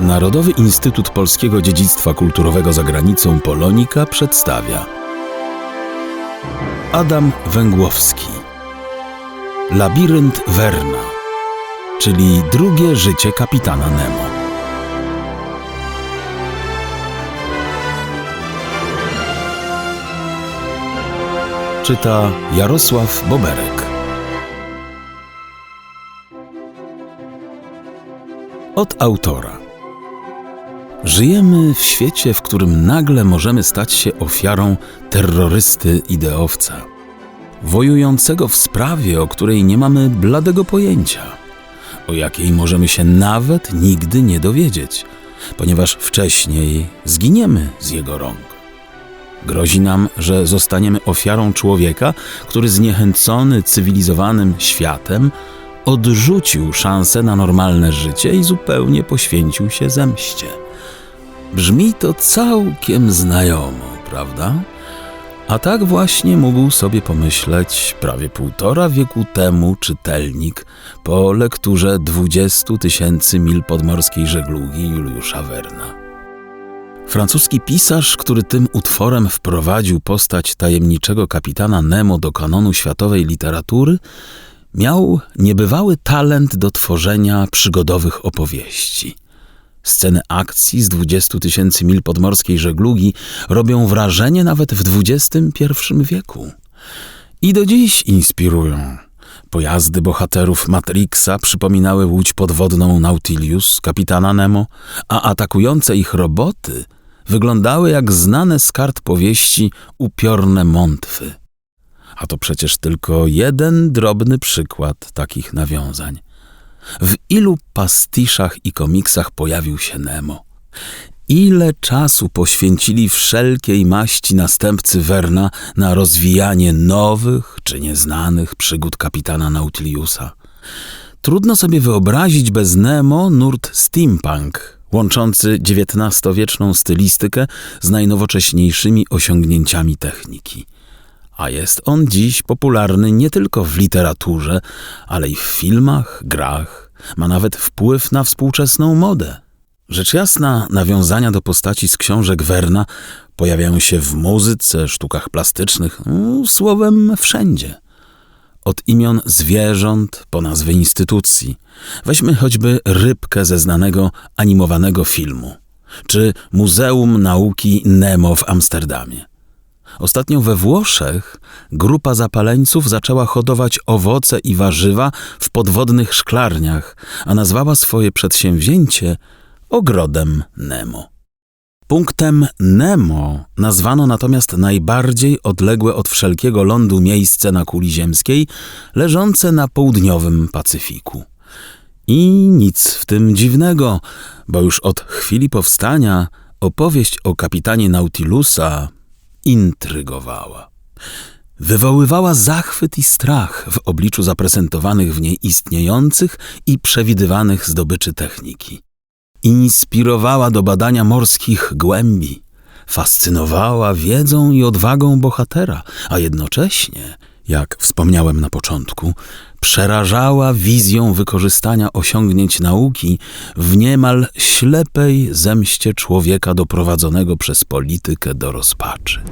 Narodowy Instytut Polskiego Dziedzictwa Kulturowego za granicą Polonika przedstawia Adam Węgłowski Labirynt Werna, czyli drugie życie kapitana Nemo. Czyta Jarosław Boberek. Od autora. Żyjemy w świecie, w którym nagle możemy stać się ofiarą terrorysty ideowca, wojującego w sprawie, o której nie mamy bladego pojęcia, o jakiej możemy się nawet nigdy nie dowiedzieć, ponieważ wcześniej zginiemy z jego rąk. Grozi nam, że zostaniemy ofiarą człowieka, który zniechęcony cywilizowanym światem odrzucił szansę na normalne życie i zupełnie poświęcił się zemście. Brzmi to całkiem znajomo, prawda? A tak właśnie mógł sobie pomyśleć prawie półtora wieku temu czytelnik po lekturze 20 tysięcy mil podmorskiej żeglugi Juliusza Werna. Francuski pisarz, który tym utworem wprowadził postać tajemniczego kapitana Nemo do kanonu światowej literatury, miał niebywały talent do tworzenia przygodowych opowieści. Sceny akcji z 20 tysięcy mil podmorskiej żeglugi robią wrażenie nawet w XXI wieku. I do dziś inspirują. Pojazdy bohaterów Matrixa przypominały łódź podwodną Nautilus kapitana Nemo, a atakujące ich roboty wyglądały jak znane z kart powieści upiorne mątwy. A to przecież tylko jeden drobny przykład takich nawiązań. W ilu pastiszach i komiksach pojawił się Nemo? Ile czasu poświęcili wszelkiej maści następcy Werna na rozwijanie nowych czy nieznanych przygód kapitana Nautiliusa? Trudno sobie wyobrazić bez Nemo nurt steampunk, łączący XIX-wieczną stylistykę z najnowocześniejszymi osiągnięciami techniki. A jest on dziś popularny nie tylko w literaturze, ale i w filmach, grach, ma nawet wpływ na współczesną modę. Rzecz jasna, nawiązania do postaci z książek Werna pojawiają się w muzyce, sztukach plastycznych, no, słowem wszędzie. Od imion zwierząt po nazwy instytucji. Weźmy choćby rybkę ze znanego animowanego filmu, czy Muzeum Nauki Nemo w Amsterdamie. Ostatnio we Włoszech grupa zapaleńców zaczęła hodować owoce i warzywa w podwodnych szklarniach, a nazwała swoje przedsięwzięcie ogrodem Nemo. Punktem Nemo nazwano natomiast najbardziej odległe od wszelkiego lądu miejsce na kuli ziemskiej, leżące na południowym Pacyfiku. I nic w tym dziwnego, bo już od chwili powstania opowieść o kapitanie Nautilusa intrygowała. Wywoływała zachwyt i strach w obliczu zaprezentowanych w niej istniejących i przewidywanych zdobyczy techniki. Inspirowała do badania morskich głębi, fascynowała wiedzą i odwagą bohatera, a jednocześnie, jak wspomniałem na początku, przerażała wizją wykorzystania osiągnięć nauki w niemal ślepej zemście człowieka doprowadzonego przez politykę do rozpaczy.